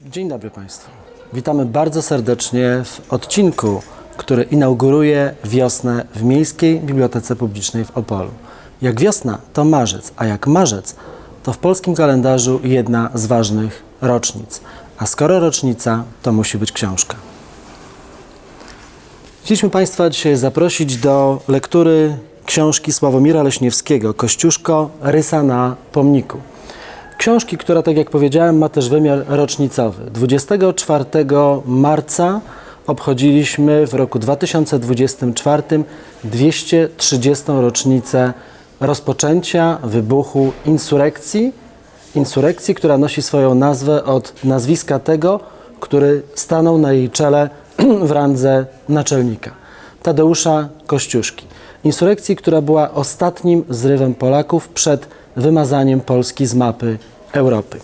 Dzień dobry Państwu. Witamy bardzo serdecznie w odcinku, który inauguruje wiosnę w Miejskiej Bibliotece Publicznej w Opolu. Jak wiosna to marzec, a jak marzec to w polskim kalendarzu jedna z ważnych rocznic. A skoro rocznica, to musi być książka. Chcieliśmy Państwa dzisiaj zaprosić do lektury książki Sławomira Leśniewskiego Kościuszko Rysa na pomniku. Książki, która, tak jak powiedziałem, ma też wymiar rocznicowy. 24 marca obchodziliśmy w roku 2024 230. rocznicę rozpoczęcia wybuchu insurekcji. Insurekcji, która nosi swoją nazwę od nazwiska tego, który stanął na jej czele w randze naczelnika. Tadeusza Kościuszki. Insurekcji, która była ostatnim zrywem Polaków przed wymazaniem Polski z mapy Europy.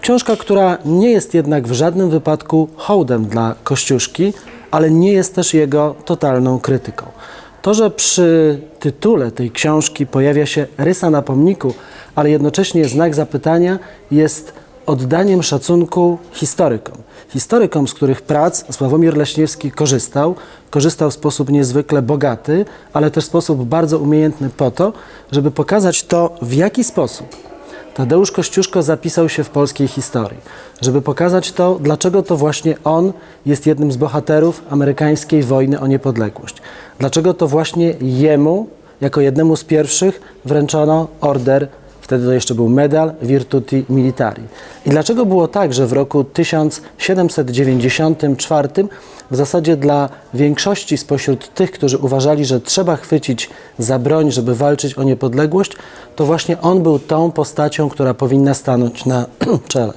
Książka, która nie jest jednak w żadnym wypadku hołdem dla Kościuszki, ale nie jest też jego totalną krytyką. To, że przy tytule tej książki pojawia się rysa na pomniku, ale jednocześnie znak zapytania, jest oddaniem szacunku historykom. Historykom, z których prac Sławomir Leśniewski korzystał, korzystał w sposób niezwykle bogaty, ale też w sposób bardzo umiejętny po to, żeby pokazać to, w jaki sposób Tadeusz Kościuszko zapisał się w polskiej historii, żeby pokazać to, dlaczego to właśnie on jest jednym z bohaterów amerykańskiej wojny o niepodległość. Dlaczego to właśnie jemu, jako jednemu z pierwszych, wręczono order, wtedy to jeszcze był medal Virtuti Militari. I dlaczego było tak, że w roku 1794 w zasadzie dla większości spośród tych, którzy uważali, że trzeba chwycić za broń, żeby walczyć o niepodległość, to właśnie on był tą postacią, która powinna stanąć na czele.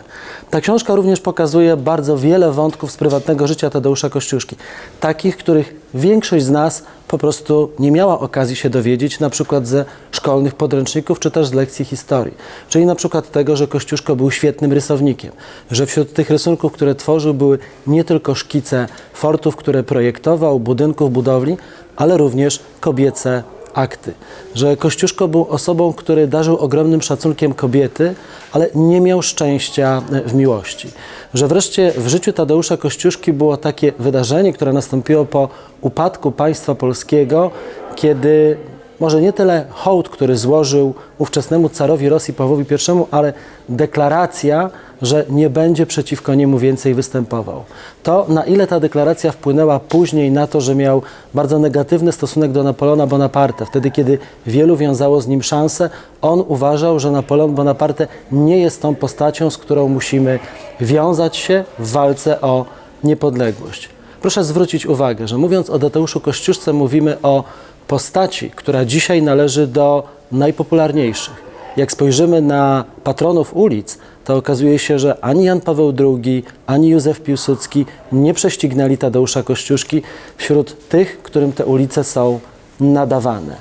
Ta książka również pokazuje bardzo wiele wątków z prywatnego życia Tadeusza Kościuszki. Takich, których większość z nas po prostu nie miała okazji się dowiedzieć, na przykład ze szkolnych podręczników, czy też z lekcji historii. Czyli na przykład tego, że Kościuszko był świetnym rysownikiem, że wśród tych rysunków, które tworzył, były nie tylko szkice fortów, które projektował, budynków, budowli, ale również kobiece akty. Że Kościuszko był osobą, który darzył ogromnym szacunkiem kobiety, ale nie miał szczęścia w miłości. Że wreszcie w życiu Tadeusza Kościuszki było takie wydarzenie, które nastąpiło po upadku państwa polskiego, kiedy może nie tyle hołd, który złożył ówczesnemu carowi Rosji Pawłowi I, ale deklaracja, że nie będzie przeciwko niemu więcej występował. To, na ile ta deklaracja wpłynęła później na to, że miał bardzo negatywny stosunek do Napoleona Bonaparte, wtedy kiedy wielu wiązało z nim szanse, on uważał, że Napoleon Bonaparte nie jest tą postacią, z którą musimy wiązać się w walce o niepodległość. Proszę zwrócić uwagę, że mówiąc o Tadeuszu Kościuszce mówimy o postaci, która dzisiaj należy do najpopularniejszych. Jak spojrzymy na patronów ulic, to okazuje się, że ani Jan Paweł II, ani Józef Piłsudski nie prześcignęli Tadeusza Kościuszki wśród tych, którym te ulice są nadawane.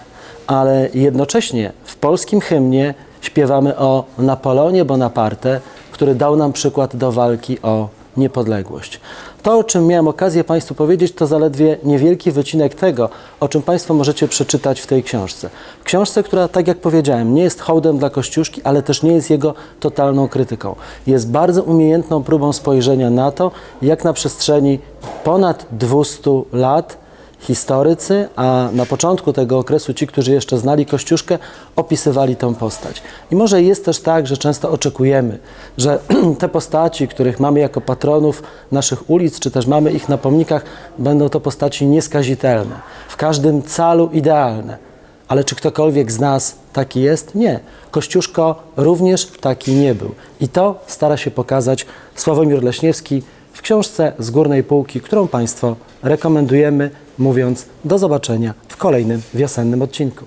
Ale jednocześnie w polskim hymnie śpiewamy o Napoleonie Bonaparte, który dał nam przykład do walki o niepodległość. To, o czym miałem okazję Państwu powiedzieć, to zaledwie niewielki wycinek tego, o czym Państwo możecie przeczytać w tej książce. Książce, która, tak jak powiedziałem, nie jest hołdem dla Kościuszki, ale też nie jest jego totalną krytyką. Jest bardzo umiejętną próbą spojrzenia na to, jak na przestrzeni ponad 200 lat historycy, a na początku tego okresu ci, którzy jeszcze znali Kościuszkę, opisywali tę postać. I może jest też tak, że często oczekujemy, że te postaci, których mamy jako patronów naszych ulic, czy też mamy ich na pomnikach, będą to postaci nieskazitelne, w każdym calu idealne. Ale czy ktokolwiek z nas taki jest? Nie. Kościuszko również taki nie był. I to stara się pokazać Sławomir Leśniewski książce z górnej półki, którą Państwo rekomendujemy, mówiąc do zobaczenia w kolejnym wiosennym odcinku.